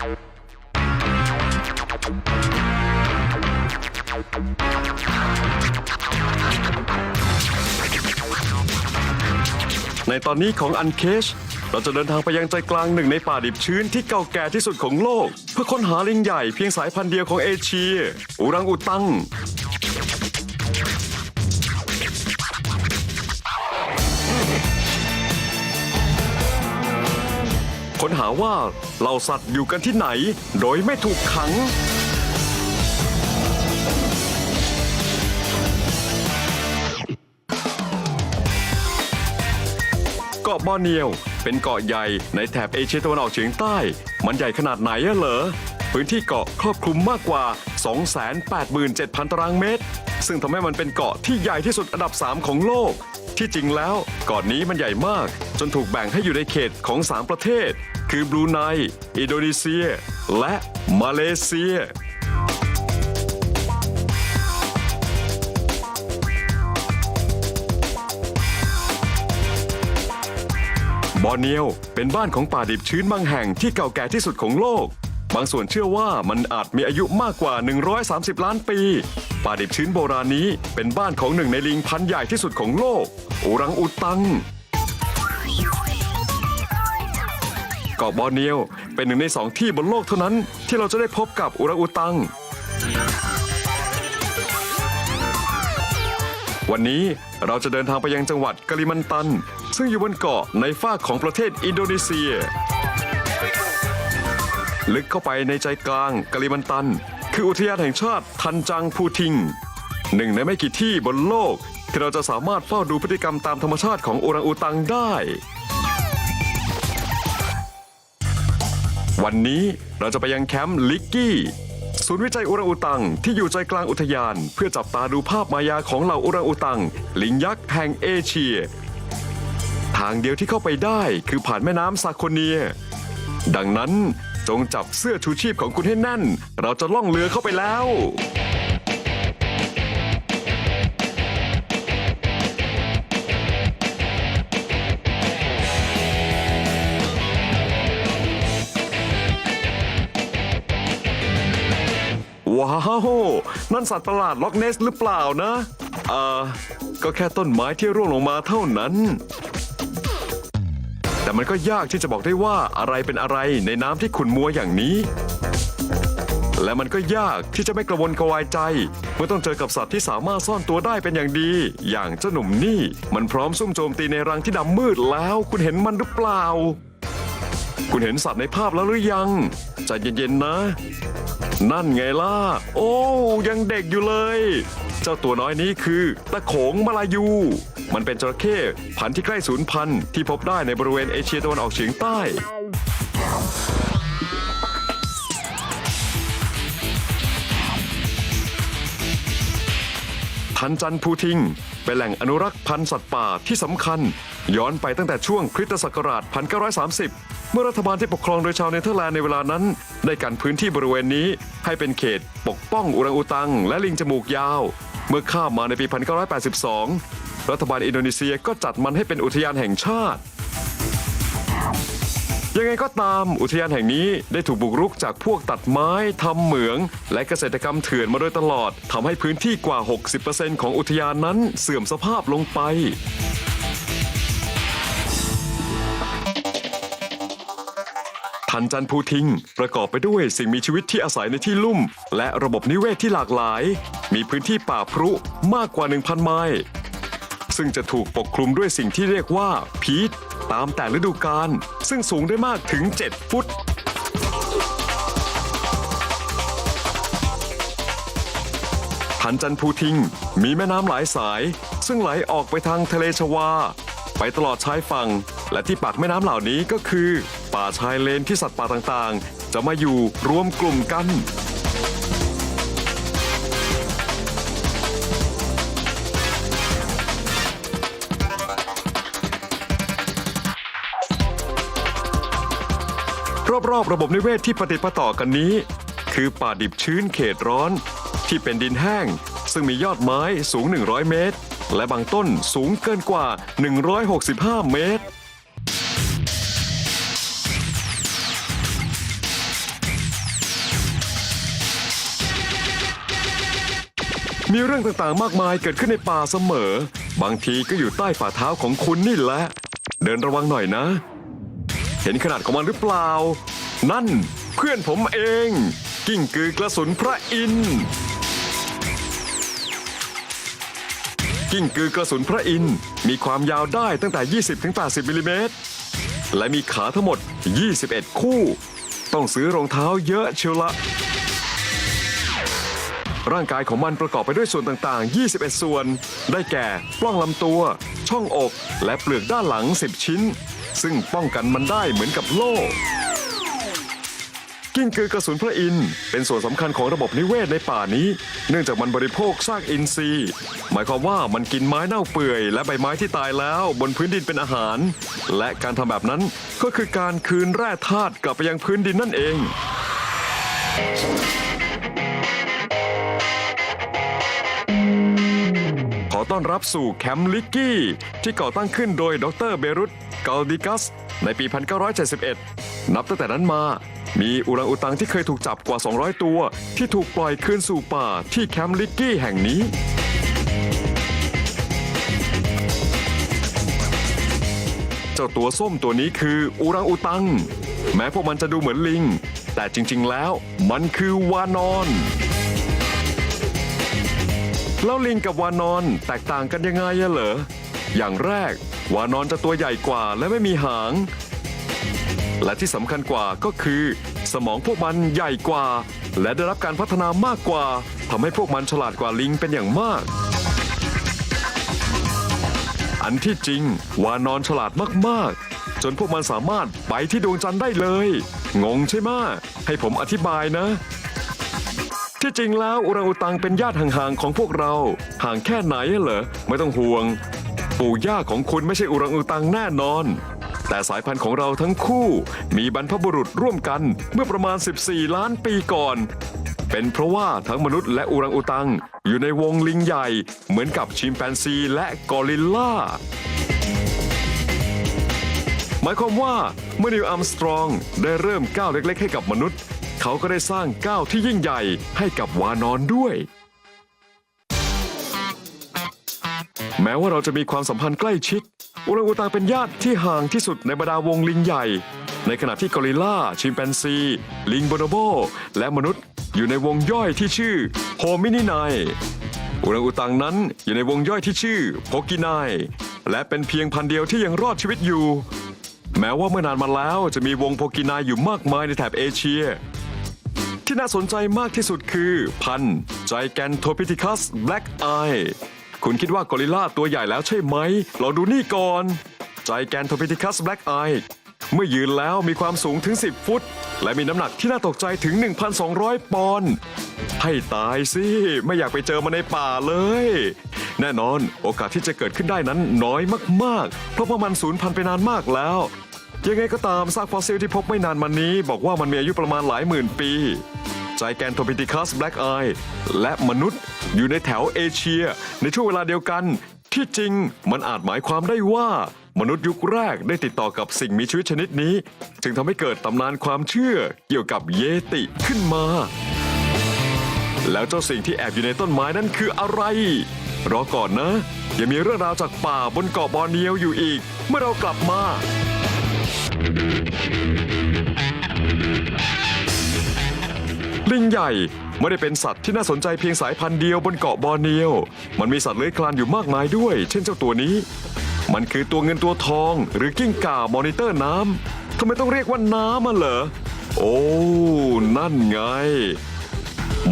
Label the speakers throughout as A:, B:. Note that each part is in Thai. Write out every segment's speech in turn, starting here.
A: ในตอนนี้ของอันเคชเราจะเดินทางไปยังใจกลางหนึ่งในป่าดิบชื้นที่เก่าแก่ที่สุดของโลก เพื่อค้นหาลิงใหญ่เพียงสายพันธุ์เดียวของเอเชีย อุรังอุตัง ค้นหาว่าเหล่าสัตว์อยู่กันที่ไหน โดยไม่ถูกขัง เกาะบอร์เนียว เป็นเกาะใหญ่ในแถบเอเชียตะวันออกเฉียงใต้ มันใหญ่ขนาดไหนอะเหรอ พื้นที่เกาะครอบคลุมมากกว่า 287,000 ตารางเมตร ซึ่งทำให้มันเป็นเกาะที่ใหญ่ที่สุดอันดับ 3 ของโลก ที่จริงแล้วเกาะนี้มันใหญ่มาก จนถูกแบ่งให้อยู่ในเขตของ 3 ประเทศ คือบรูไน อินโดนีเซีย และมาเลเซียบอร์เนียวเป็นบ้านของป่าดิบชื้นบางแห่งที่เก่าแก่ที่สุดของโลก บางส่วนเชื่อว่ามันอาจมีอายุมากกว่า 130 ล้านปี ป่าดิบชื้นโบราณนี้เป็นบ้านของหนึ่งในลิงพันธุ์ใหญ่ที่สุดของโลก อุรังอุตัง เกาะบอร์เนียวเป็นหนึ่งในสองที่บนโลกเท่านั้น ที่เราจะได้พบกับอุรังอุตัง วันนี้เราจะเดินทางไปยังจังหวัดกะลิมันตัน ซึ่งอยู่บนเกาะในฝากของประเทศอินโดนีเซีย ลึกเข้าไปในใจกลางกะลิมันตัน คืออุทยานแห่งชาติทันจังพูทิง หนึ่งในไม่กี่ที่บนโลก ที่เราจะสามารถเฝ้าดูพฤติกรรมตามธรรมชาติของโอรังอูตังได้ วันนี้เราจะไปยังแคมป์ลิกกี้ ศูนย์วิจัยอุรังอุตังที่อยู่ใจกลางอุทยาน เพื่อจับตาดูภาพมายาของเหล่าอุรังอุตัง ลิงยักษ์แห่งเอเชีย ทางเดียวที่เข้าไปได้คือผ่านแม่น้ำซาโคเนีย ดังนั้น จงจับเสื้อชูชีพของคุณให้แน่น เราจะล่องเรือเข้าไปแล้ว ว้าว นั่นสัตว์ประหลาดล็อกเนสหรือเปล่านะ เอ่อ ก็แค่ต้นไม้ที่ร่วงลงมาเท่านั้น แต่มันก็ยากที่จะบอกได้ว่าอะไรเป็นอะไรในน้ำที่ขุ่นมัวอย่างนี้ และมันก็ยากที่จะไม่กระวนกระวายใจ เมื่อต้องเจอกับสัตว์ที่สามารถซ่อนตัวได้เป็นอย่างดี อย่างเจ้าหนุ่มนี่ มันพร้อมซุ่มโจมตีในรังที่ดำมืดแล้ว คุณเห็นมันหรือเปล่า คุณเห็นสัตว์ในภาพแล้วหรือยังใจเย็นๆนะ นั่นไงล่ะ โอ้ ยังเด็กอยู่เลย เจ้าตัวน้อยนี้คือ ตะโขงมาลายู มันเป็นจระเข้พันธุ์ที่ใกล้สูญพันธุ์ที่พบได้ในบริเวณเอเชียตะวันออกเฉียงใต้ทันจันพูทิง เป็นแหล่งอนุรักษ์พันธุ์สัตว์ป่าที่สำคัญ ย้อนไปตั้งแต่ช่วงคริสตศักราช 1930 เมื่อรัฐบาลที่ปกครองโดยชาวเนเธอร์แลนด์ในเวลานั้น ได้กันพื้นที่บริเวณนี้ให้เป็นเขตปกป้องอุรังอุตัง และลิงจมูกยาว เมื่อข้ามมาในปี 1982 รัฐบาลอินโดนีเซียก็จัดมันให้เป็นอุทยานแห่งชาติ ยังไงก็ตามอุทยานแห่งนี้ได้ถูกบุกรุกจากพวกตัดไม้ทำเหมือง และเกษตรกรรมเถื่อนมาโดยตลอดทำให้พื้นที่กว่า 60%ของอุทยานนั้นเสื่อมสภาพลงไป ทันจันพูทิง ประกอบไปด้วยสิ่งมีชีวิตที่อาศัยในที่ลุ่ม และระบบนิเวศที่หลากหลาย มีพื้นที่ป่าพรุมากกว่า 1,000 ไมล์ซึ่งจะถูกปกคลุมด้วยสิ่งที่เรียกว่าพีทตามแต่ฤดูกาลซึ่งสูงได้มากถึง 7 ฟุตทันจันพูทิง มีแม่น้ำหลายสาย ซึ่งไหลออกไปทางทะเลชวา ไปตลอดชายฝั่ง และที่ปากแม่น้ำเหล่านี้ก็คือ ป่าชายเลนที่สัตว์ป่าต่างๆ จะมาอยู่รวมกลุ่มกัน รอบๆระบบนิเวศที่ปฏิปะต่อกันนี้ คือป่าดิบชื้นเขตร้อน ที่เป็นดินแห้ง ซึ่งมียอดไม้สูง 100 เมตร และบางต้นสูงเกินกว่า 165 เมตร มีเรื่องต่างๆ มากมายเกิดขึ้นในป่าเสมอ บางทีก็อยู่ใต้ฝ่าเท้าของคุณนี่แหละ เดินระวังหน่อยนะ เห็นขนาดของมันหรือเปล่า นั่นเพื่อนผมเอง กิ้งกือกระสุนพระอินทร์กิ้งกือกระสุนพระอินทร์มีความยาวได้ตั้งแต่ 20-80มิลลิเมตรและมีขาทั้งหมด 21 คู่ ต้องซื้อรองเท้าเยอะเชียวละ ร่างกายของมันประกอบไปด้วยส่วนต่างๆ 21 ส่วน ได้แก่ปล้องลำตัว ช่องอก และเปลือกด้านหลัง 10 ชิ้น ซึ่งป้องกันมันได้เหมือนกับโล่กิ้งกือกระสุนพระอินทร์เป็นส่วนสำคัญของระบบนิเวศในป่านี้ เนื่องจากมันบริโภคซากอินทรีย์ หมายความว่ามันกินไม้เน่าเปื่อย และใบไม้ที่ตายแล้วบนพื้นดินเป็นอาหาร และการทำแบบนั้นก็คือการคืนแร่ธาตุกลับไปยังพื้นดินนั่นเอง ต้อนรับสู่แคมป์ลิกกี้ ที่ก่อตั้งขึ้นโดยดรเบรุตกาลดิกัส ในปี 1971 นับตั้งแต่นั้นมา มีอุรังอุตังที่เคยถูกจับกว่า 200 ตัว ที่ถูกปล่อยคืนสู่ป่าที่แคมป์ลิกกี้แห่งนี้เจ้าตัวส้มตัวนี้คืออุรังอุตัง แม้พวกมันจะดูเหมือนลิง แต่จริงๆแล้วมันคือวานอน แล้วลิงกับวานอนแตกต่างกันยังไงอะเหรอ อย่างแรก วานอนจะตัวใหญ่กว่าและไม่มีหาง และที่สำคัญกว่าก็คือ สมองพวกมันใหญ่กว่า และได้รับการพัฒนามากกว่าทำให้พวกมันฉลาดกว่าลิงเป็นอย่างมาก อันที่จริง วานอนฉลาดมากๆ จนพวกมันสามารถไปที่ดวงจันทร์ได้เลย งงใช่ไหมให้ผมอธิบายนะ ที่จริงแล้วอุรังอุตังเป็นญาติห่างๆของพวกเรา ห่างแค่ไหนเหรอไม่ต้องห่วง ปู่ย่าของคุณไม่ใช่อุรังอุตังแน่นอน แต่สายพันธุ์ของเราทั้งคู่มีบรรพบุรุษร่วมกันเมื่อประมาณ 14 ล้านปีก่อน เป็นเพราะว่าทั้งมนุษย์และอุรังอุตัง อยู่ในวงลิงใหญ่ เหมือนกับชิมแปนซีและกอริลลาหมายความว่าเมื่อนิวอัมสตรองได้เริ่มก้าวเล็ก ๆ ให้กับมนุษย์ เขาก็ได้สร้างก้าวที่ยิ่งใหญ่ให้กับวานอนด้วย แม้ว่าเราจะมีความสัมพันธ์ใกล้ชิดอุรังอุตังเป็นญาติที่ห่างที่สุดในบรรดาวงลิงใหญ่ ในขณะที่กอริลลาชิมแปนซี ลิงโบโนโบ และมนุษย์อยู่ในวงย่อยที่ชื่อโฮมินิไนอุรังอุตังนั้นอยู่ในวงย่อยที่ชื่อโพกินไนและเป็นเพียงพันเดียวที่ยังรอดชีวิตอยู่ แม้ว่าเมื่อนานมาแล้วจะมีวงโพกินายอยู่มากมายในแถบเอเชีย ที่น่าสนใจมากที่สุดคือพันไจแกนโทพิทิคัสแบล็กไอคุณคิดว่ากอริลลาตัวใหญ่แล้วใช่ไหมลองดูนี่ก่อนไจแกนโทพิทิคัสแบล็กไอเมื่อยืนแล้วมีความสูงถึง 10 ฟุต และมีน้ำหนักที่น่าตกใจถึง 1,200 ปอนด์ ให้ตายสิ ไม่อยากไปเจอมันในป่าเลย แน่นอนโอกาสที่จะเกิดขึ้นได้นั้นน้อยมาก ๆ เพราะว่ามันสูญพันธุ์ไปนานมากแล้ว ยังไงก็ตามซากฟอสซิลที่พบไม่นานมานี้ บอกว่ามันมีอายุประมาณหลายหมื่นปีไจแกนโทพิติคัสแบล็กไอและมนุษย์อยู่ในแถวเอเชีย ในช่วงเวลาเดียวกัน ที่จริงมันอาจหมายความได้ว่า มนุษย์ยุคแรกได้ติดต่อกับสิ่งมีชีวิตชนิดนี้ จึงทำให้เกิดตำนานความเชื่อเกี่ยวกับเยติขึ้นมา แล้วเจ้าสิ่งที่แอบอยู่ในต้นไม้นั่นคืออะไรรอก่อนนะยังมีเรื่องราวจากป่าบนเกาะบอร์เนียวอยู่อีก เมื่อเรากลับมา ลิงใหญ่ไม่ได้เป็นสัตว์ที่น่าสนใจเพียงสายพันธุ์เดียวบนเกาะบอร์เนียว มันมีสัตว์เลื้อยคลานอยู่มากมายด้วย เช่นเจ้าตัวนี้ มันคือตัวเงินตัวทอง หรือกิ้งก่ามอนิเตอร์น้ำทำไมต้องเรียกว่าน้ำอะเหรอ โอ้ นั่นไง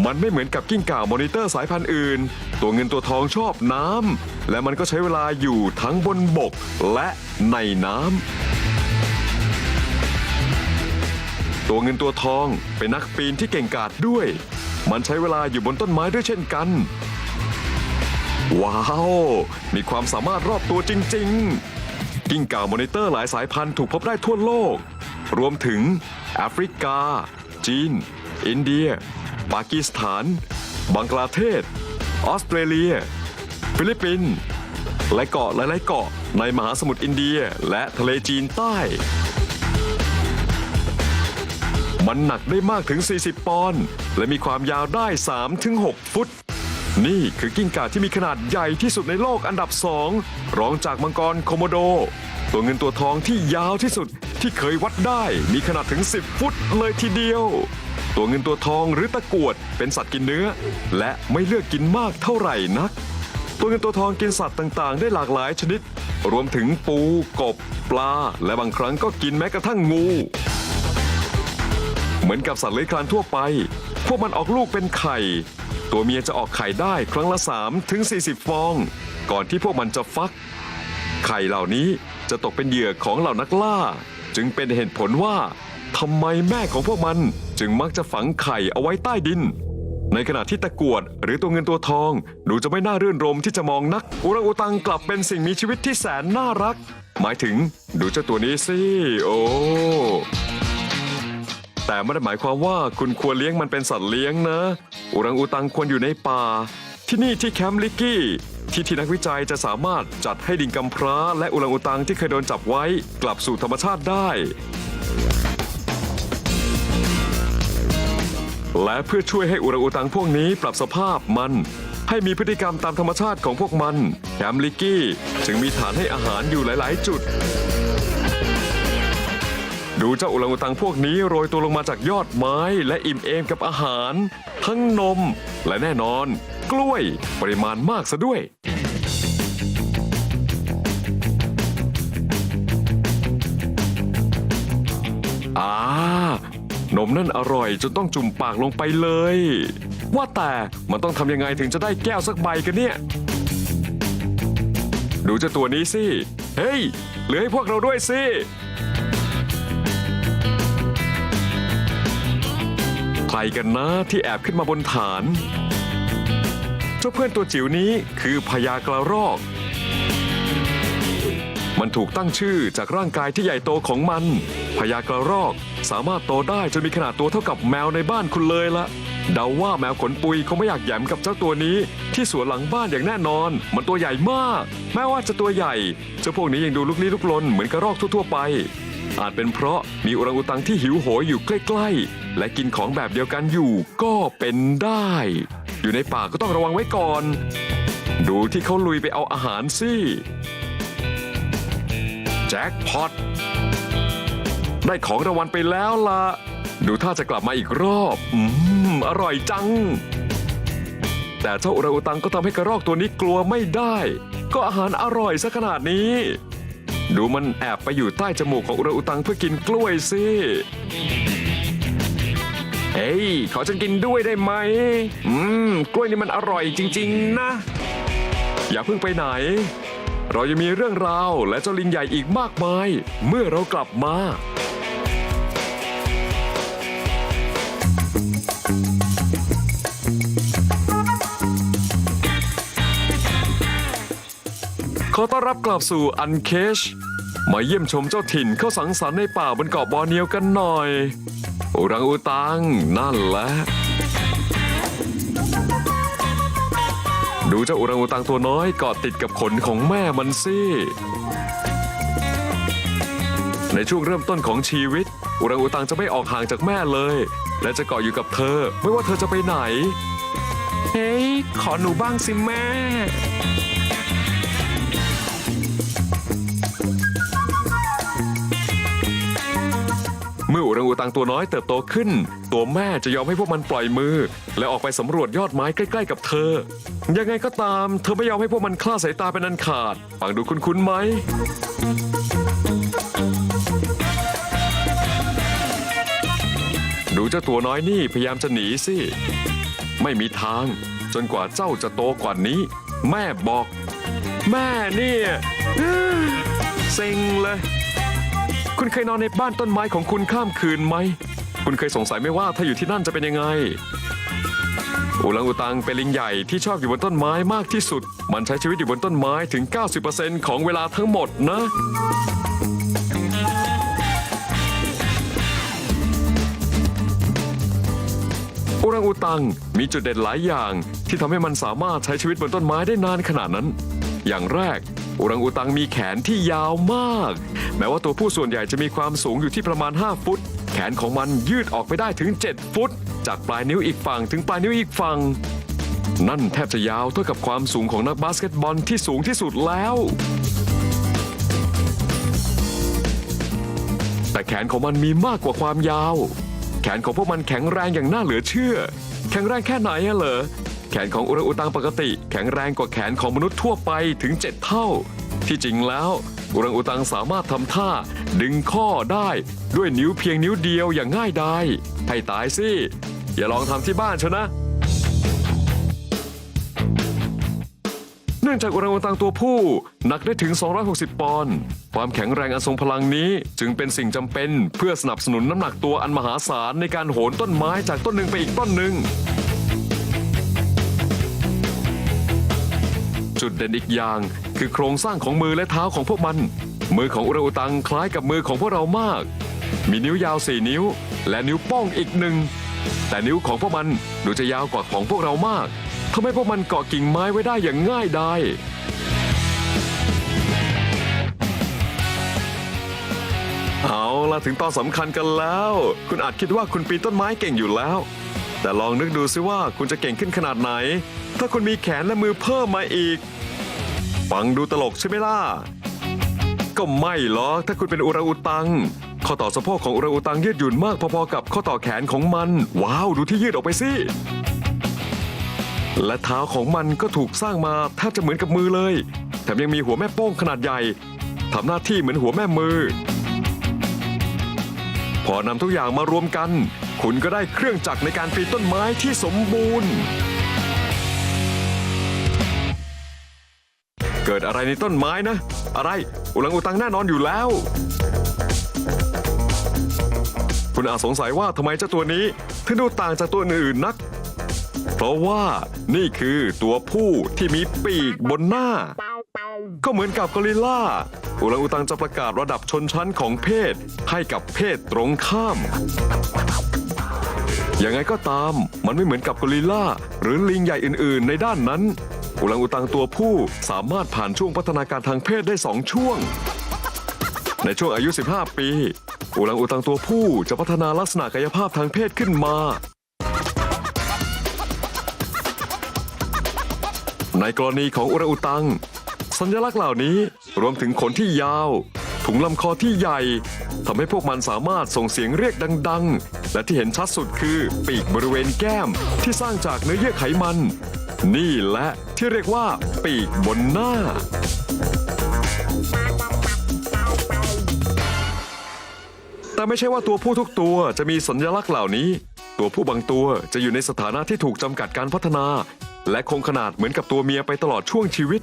A: มันไม่เหมือนกับกิ้งก่ามอนิเตอร์สายพันธุ์อื่น ตัวเงินตัวทองชอบน้ำและมันก็ใช้เวลาอยู่ทั้งบนบกและในน้ำ ตัวเงินตัวทองเป็นนักปีนที่เก่งกาจด้วย มันใช้เวลาอยู่บนต้นไม้ด้วยเช่นกัน ว้าว มีความสามารถรอบตัวจริง ๆ กิ้งก่ามอนิเตอร์หลายสายพันธุ์ถูกพบได้ทั่วโลก รวมถึงแอฟริกา จีน อินเดีย ปากีสถาน บังกลาเทศ ออสเตรเลีย ฟิลิปปินส์และเกาะหลายๆเกาะในมหาสมุทรอินเดียและทะเลจีนใต้ มันหนักได้มากถึง 40 ปอนด์และมีความยาวได้ 3-6 ฟุต นี่คือกิ้งก่าที่มีขนาดใหญ่ที่สุดในโลกอันดับสองรองจากมังกรโคโมโด ตัวเงินตัวทองที่ยาวที่สุดที่เคยวัดได้มีขนาดถึง 10 ฟุตเลยทีเดียว ตัวเงินตัวทองหรือตะกรวดเป็นสัตว์กินเนื้อ และไม่เลือกกินมากเท่าไหร่นัก ตัวเงินตัวทองกินสัตว์ต่างๆ ได้หลากหลายชนิด รวมถึงปูกบ ปลา และบางครั้งก็กินแม้กระทั่งงู เหมือนกับสัตว์เลื้อยคลานทั่วไป พวกมันออกลูกเป็นไข่ ตัวเมียจะออกไข่ได้ครั้งละ 3 ถึง 40 ฟอง ก่อนที่พวกมันจะฟัก ไข่เหล่านี้จะตกเป็นเหยื่อของเหล่านักล่า จึงเป็นเหตุผลว่าทำไมแม่ของพวกมันจึงมักจะฝังไข่เอาไว้ใต้ดิน ในขณะที่ตะกรวดหรือตัวเงินตัวทองดูจะไม่น่ารื่นรมที่จะมองนัก อุรังอุตังกลับเป็นสิ่งมีชีวิตที่แสนน่ารัก หมายถึงดูเจ้าตัวนี้สิ โอ้ แต่ไม่ได้หมายความว่าคุณควรเลี้ยงมันเป็นสัตว์เลี้ยงนะอุรังอุตังควรอยู่ในป่า ที่นี่ที่แคมป์ลิกกี้ ที่ที่นักวิจัยจะสามารถจัดให้ดิงกำพร้า และอุรังอุตังที่เคยโดนจับไว้ กลับสู่ธรรมชาติได้ และเพื่อช่วยให้อุรังอุตังพวกนี้ปรับสภาพมัน ให้มีพฤติกรรมตามธรรมชาติของพวกมัน แคมป์ลิกกี้จึงมีฐานให้อาหารอยู่หลาย ๆ จุด ดูเจ้าอุรังอุตังพวกนี้โรยตัวลงมาจากยอดไม้และอิ่มเอมกับอาหาร ทั้งนม และแน่นอน กล้วยปริมาณมากซะด้วย อ่านมนั่นอร่อยจนต้องจุ่มปากลงไปเลย ว่าแต่มันต้องทำยังไงถึงจะได้แก้วสักใบกันเนี่ย ดูเจ้าตัวนี้สิ เฮ้ย เหลือให้พวกเราด้วยสิ กันนะที่แอบขึ้นมาบนฐาน เจ้าเพื่อนตัวจิ๋วนี้คือพญากระรอก มันถูกตั้งชื่อจากร่างกายที่ใหญ่โตของมัน พญากระรอกสามารถโตได้จนมีขนาดตัวเท่ากับแมวในบ้านคุณเลยละเดาว่าแมวขนปุยคงไม่อยากแยมกับเจ้าตัวนี้ ที่สวนหลังบ้านอย่างแน่นอน มันตัวใหญ่มาก แม้ว่าจะตัวใหญ่ เจ้าพวกนี้ยังดูลุกลี้ลุกลนเหมือนกระรอกทั่วๆไป อาจเป็นเพราะมีอุรังอุตังที่หิวโหยอยู่ใกล้ ๆ และกินของแบบเดียวกันอยู่ก็เป็นได้ อยู่ในป่าก็ต้องระวังไว้ก่อน ดูที่เขาลุยไปเอาอาหารสิแจ็คพอตได้ของรางวัลไปแล้วล่ะ ดูท่าจะกลับมาอีกรอบ อืม อร่อยจัง แต่เจ้าอุราอุตังก็ทำให้กระรอกตัวนี้กลัวไม่ได้ ก็อาหารอร่อยซะขนาดนี้ ดูมันแอบไปอยู่ใต้จมูกของอุระอุตังเพื่อกินกล้วยสิ เฮ้ย ขอฉันกินด้วยได้ไหม อืม กล้วยนี่มันอร่อยจริง ๆ นะ อย่าเพิ่งไปไหน เรายังมีเรื่องราวและเจ้าลิงใหญ่อีกมากมาย เมื่อเรากลับมา ขอต้อนรับกลับสู่อันเคช มาเยี่ยมชมเจ้าถิ่นเข้าสังสรรค์ในป่าบนเกาะบอร์เนียวกันหน่อยอุรังอุตังนั่นแหละ ดูเจ้าอุรังอุตังตัวน้อยเกาะติดกับขนของแม่มันสิในช่วงเริ่มต้นของชีวิต อุรังอุตังจะไม่ออกห่างจากแม่เลย และจะเกาะอยู่กับเธอ ไม่ว่าเธอจะไปไหน เฮ้ย ขอหนูบ้างสิแม่ รังอุตังตัวน้อยเติบโตขึ้น ตัวแม่จะยอมให้พวกมันปล่อยมือ และออกไปสำรวจยอดไม้ใกล้ ๆ กับเธอ ยังไงก็ตาม เธอไม่ยอมให้พวกมันคลาดสายตาเป็นอันขาด ฟังดูคุ้นๆไหมดูเจ้าตัวน้อยนี่พยายามจะหนีสิ ไม่มีทาง จนกว่าเจ้าจะโตกว่านี้ แม่บอก แม่เนี่ยเซ็งเลย คุณเคยนอนในบ้านต้นไม้ของคุณข้ามคืนไหม คุณเคยสงสัยไหมว่าถ้าอยู่ที่นั่นจะเป็นยังไงอุลังอุตังเป็นลิงใหญ่ที่ชอบอยู่บนต้นไม้มากที่สุด มันใช้ชีวิตอยู่บนต้นไม้ถึง 90%ของเวลาทั้งหมดนะอุรังอุตังมีจุดเด่นหลายอย่างที่ทำให้มันสามารถใช้ชีวิตบนต้นไม้ได้นานขนาดนั้น อย่างแรก อุรังอุตังมีแขนที่ยาวมาก แม้ว่าตัวผู้ส่วนใหญ่จะมีความสูงอยู่ที่ประมาณ 5 ฟุต แขนของมันยืดออกไปได้ถึง 7 ฟุต จากปลายนิ้วอีกฝั่งถึงปลายนิ้วอีกฝั่ง นั่นแทบจะยาวเท่ากับความสูงของนักบาสเกตบอลที่สูงที่สุดแล้ว แต่แขนของมันมีมากกว่าความยาว แขนของพวกมันแข็งแรงอย่างน่าเหลือเชื่อ แข็งแรงแค่ไหนอะเหรอ แขนของอุรังอุตังปกติ แข็งแรงกว่าแขนของมนุษย์ทั่วไปถึง 7 เท่า ที่จริงแล้วอุรังอุตังสามารถทำท่า ดึงข้อได้ด้วยนิ้วเพียงนิ้วเดียวอย่างง่ายดายให้ตายสิ อย่าลองทำที่บ้านเชนะ เนื่องจากอุรังอุตังตัวผู้หนักได้ถึง 260 ปอนด์ความแข็งแรงอันทรงพลังนี้จึงเป็นสิ่งจำเป็นเพื่อสนับสนุนน้ำหนักตัวอันมหาศาลในการโหนต้นไม้จากต้นหนึ่งไปอีกต้นหนึ่ง เด่นอีกอย่าง คือโครงสร้างของมือและเท้าของพวกมัน มือของอุรังอุตังคล้ายกับมือของพวกเรามาก มีนิ้วยาวสี่นิ้ว และนิ้วโป้งอีกหนึ่ง แต่นิ้วของพวกมันดูจะยาวกว่าของพวกเรามากทำให้พวกมันเกาะกิ่งไม้ไว้ได้อย่างง่ายดายเอาล่ะถึงตอนสำคัญกันแล้ว คุณอาจคิดว่าคุณปีนต้นไม้เก่งอยู่แล้ว แต่ลองนึกดูซิว่าคุณจะเก่งขึ้นขนาดไหน ถ้าคุณมีแขนและมือเพิ่มมาอีก ฟังดูตลกใช่ไหมล่ะ ก็ไม่หรอกถ้าคุณเป็นอุราอุตัง ข้อต่อสะโพกของอุราอุตังยืดหยุ่นมากพอๆกับข้อต่อแขนของมัน ว้าว ดูที่ยืดออกไปสิ และเท้าของมันก็ถูกสร้างมาแทบจะเหมือนกับมือเลย แถมยังมีหัวแม่โป้งขนาดใหญ่ทำหน้าที่เหมือนหัวแม่มือ พอนำทุกอย่างมารวมกัน คุณก็ได้เครื่องจักรในการปีนต้นไม้ที่สมบูรณ์ เกิดอะไรในต้นไม้นะ อะไร อุลังอุตังแน่นอนอยู่แล้ว คุณอาจสงสัยว่าทำไมเจ้าตัวนี้ถึงดูต่างจากตัวอื่นๆนัก เพราะว่านี่คือตัวผู้ที่มีปีกบนหน้า ก็เหมือนกับกอริลลาอุลังอุตังจะประกาศระดับชนชั้นของเพศให้กับเพศตรงข้ามยังไงก็ตามมันไม่เหมือนกับกอริลลาหรือลิงใหญ่อื่น ๆ ในด้านนั้น อุลังอุตังตัวผู้สามารถผ่านช่วงพัฒนาการทางเพศได้สองช่วง ในช่วงอายุ 15 ปี อุลังอุตังตัวผู้จะพัฒนาลักษณะกายภาพทางเพศขึ้นมา ในกรณีของอุรังอุตัง สัญลักษณ์เหล่านี้รวมถึงขนที่ยาว ถุงลำคอที่ใหญ่ทำให้พวกมันสามารถส่งเสียงเรียกดัง ๆ และที่เห็นชัดสุดคือปีกบริเวณแก้มที่สร้างจากเนื้อเยื่อไขมัน นี่แหละที่เรียกว่า ปีกบนหน้า แต่ไม่ใช่ว่าตัวผู้ทุกตัวจะมีสัญลักษณ์เหล่านี้ ตัวผู้บางตัวจะอยู่ในสถานะที่ถูกจำกัดการพัฒนา และคงขนาดเหมือนกับตัวเมียไปตลอดช่วงชีวิต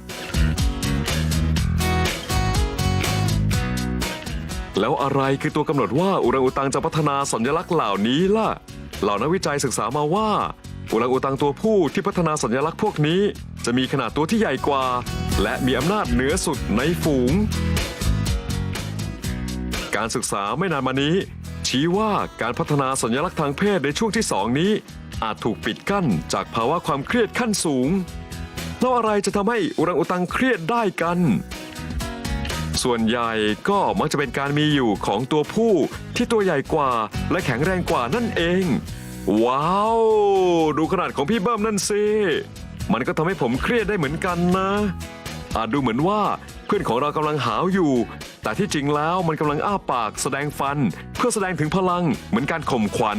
A: แล้วอะไรคือตัวกำหนดว่าอุรังอุตังจะพัฒนาสัญลักษณ์เหล่านี้ล่ะ เหล่านักวิจัยศึกษามาว่า อุรังอุตังตัวผู้ที่พัฒนาสัญลักษณ์พวกนี้ จะมีขนาดตัวที่ใหญ่กว่า และมีอำนาจเหนือสุดในฝูง การศึกษาไม่นานมานี้ ชี้ว่าการพัฒนาสัญลักษณ์ทางเพศในช่วงที่สองนี้ อาจถูกปิดกั้นจากภาวะความเครียดขั้นสูงแล้วอะไรจะทำให้อุรังอุตังเครียดได้กัน ส่วนใหญ่ก็มักจะเป็นการมีอยู่ของตัวผู้ที่ตัวใหญ่กว่าและแข็งแรงกว่านั่นเอง ว้าว ดูขนาดของพี่เบิ้มนั่นสิ มันก็ทำให้ผมเครียดได้เหมือนกันนะอาจดูเหมือนว่าเพื่อนของเรากำลังหาวอยู่ แต่ที่จริงแล้วมันกำลังอ้าปากแสดงฟัน เพื่อแสดงถึงพลังเหมือนการข่มขวัญ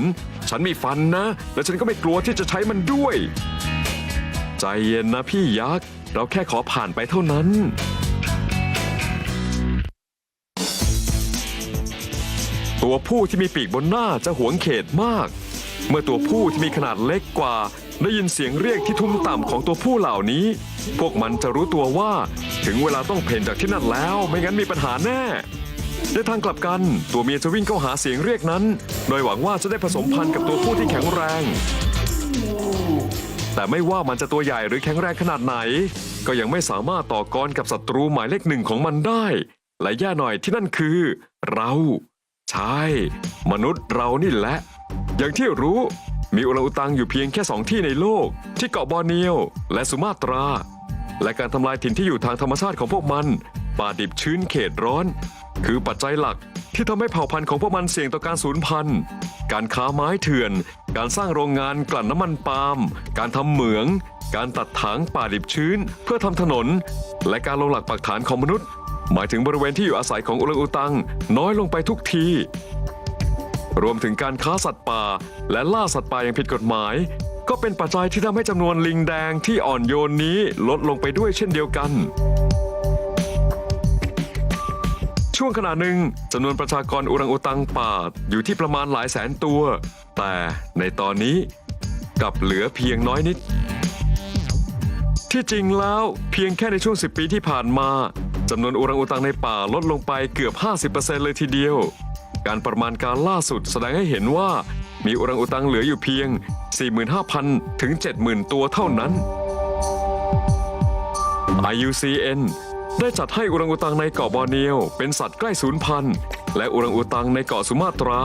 A: ฉันมีฟันนะ และฉันก็ไม่กลัวที่จะใช้มันด้วย ใจเย็นนะพี่ยักษ์ เราแค่ขอผ่านไปเท่านั้น ตัวผู้ที่มีปีกบนหน้าจะหวงเขตมาก เมื่อตัวผู้ที่มีขนาดเล็กกว่า ได้ยินเสียงเรียกที่ทุ้มต่ำของตัวผู้เหล่านี้ พวกมันจะรู้ตัวว่า ถึงเวลาต้องเพ่นจากที่นั่นแล้ว ไม่งั้นมีปัญหาแน่ ในทางกลับกัน ตัวเมียจะวิ่งเข้าหาเสียงเรียกนั้น โดยหวังว่าจะได้ผสมพันธุ์กับตัวผู้ที่แข็งแรง แต่ไม่ว่ามันจะตัวใหญ่หรือแข็งแรงขนาดไหน ก็ยังไม่สามารถต่อกรกับศัตรูหมายเลขหนึ่งของมันได้ และแย่หน่อยที่นั่นคือ เรา ใช่ มนุษย์เรานี่แหละ อย่างที่รู้มีอุลังอุตังอยู่เพียงแค่สองที่ในโลก ที่เกาะบอร์เนียวและสุมาตรา และการทำลายถิ่นที่อยู่ทางธรรมชาติของพวกมัน ป่าดิบชื้นเขตร้อน คือปัจจัยหลักที่ทำให้เผ่าพันธุ์ของพวกมันเสี่ยงต่อการสูญพันธุ์ การค้าไม้เถื่อน การสร้างโรงงานกลั่นน้ำมันปาล์ม การทำเหมือง การตัดถางป่าดิบชื้น เพื่อทำถนน และการลงหลักปักฐานของมนุษย์ หมายถึงบริเวณที่อยู่อาศัยของอุรังอุตังน้อยลงไปทุกที รวมถึงการค้าสัตว์ป่า และล่าสัตว์ป่าอย่างผิดกฎหมาย ก็เป็นปัจจัยที่ทำให้จำนวนลิงแดงที่อ่อนโยนนี้ลดลงไปด้วยเช่นเดียวกัน ช่วงขณะหนึ่งจำนวนประชากรอุรังอุตังป่าอยู่ที่ประมาณหลายแสนตัว แต่ในตอนนี้กลับเหลือเพียงน้อยนิด ที่จริงแล้วเพียงแค่ในช่วง 10 ปีที่ผ่านมาจำนวนอุรังอุตังในป่าลดลงไปเกือบ 50%เลยทีเดียว การประมาณการล่าสุดแสดงให้เห็นว่า มีอุรังอุตังเหลืออยู่เพียง 45,000 ถึง 70,000 ตัวเท่านั้น IUCN ได้จัดให้อุรังอุตังในเกาะบอร์เนียวเป็นสัตว์ใกล้สูญพันธุ์ และอุรังอุตังในเกาะสุมาตรา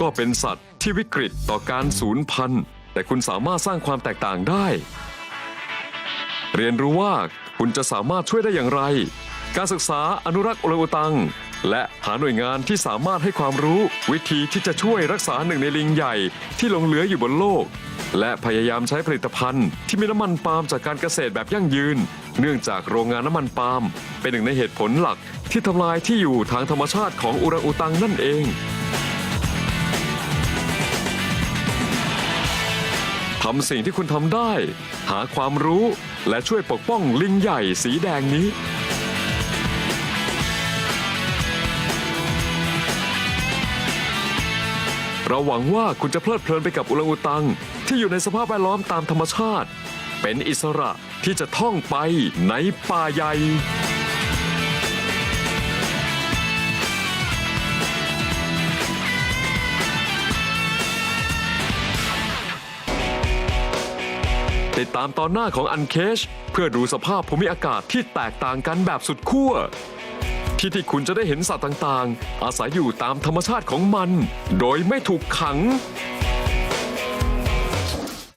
A: ก็เป็นสัตว์ที่วิกฤตต่อการสูญพันธุ์ แต่คุณสามารถสร้างความแตกต่างได้ เรียนรู้ว่าคุณจะสามารถช่วยได้อย่างไร การศึกษาอนุรักษ์อุรังอุตัง และหาหน่วยงานที่สามารถให้ความรู้วิธีที่จะช่วยรักษาหนึ่งในลิงใหญ่ที่หลงเหลืออยู่บนโลก และพยายามใช้ผลิตภัณฑ์ ที่มีน้ำมันปาล์มจากการเกษตรแบบยั่งยืน เนื่องจากโรงงานน้ำมันปาล์มเป็นหนึ่งในเหตุผลหลักที่ทำลายที่อยู่ทางธรรมชาติของอุรังอุตังนั่นเองทำสิ่งที่คุณทำได้ หาความรู้และช่วยปกป้องลิงใหญ่สีแดงนี้ เราหวังว่าคุณจะเพลิดเพลินไปกับอุรังอุตัง ที่อยู่ในสภาพแวดล้อมตามธรรมชาติ เป็นอิสระที่จะท่องไปในป่าใหญ่ติดตามตอนหน้าของอันเคชเพื่อดูสภาพภูมิอากาศที่แตกต่างกันแบบสุดขั้ว ที่ที่คุณจะได้เห็นสัตว์ต่างๆ อาศัยอยู่ตามธรรมชาติของมัน โดยไม่ถูกขัง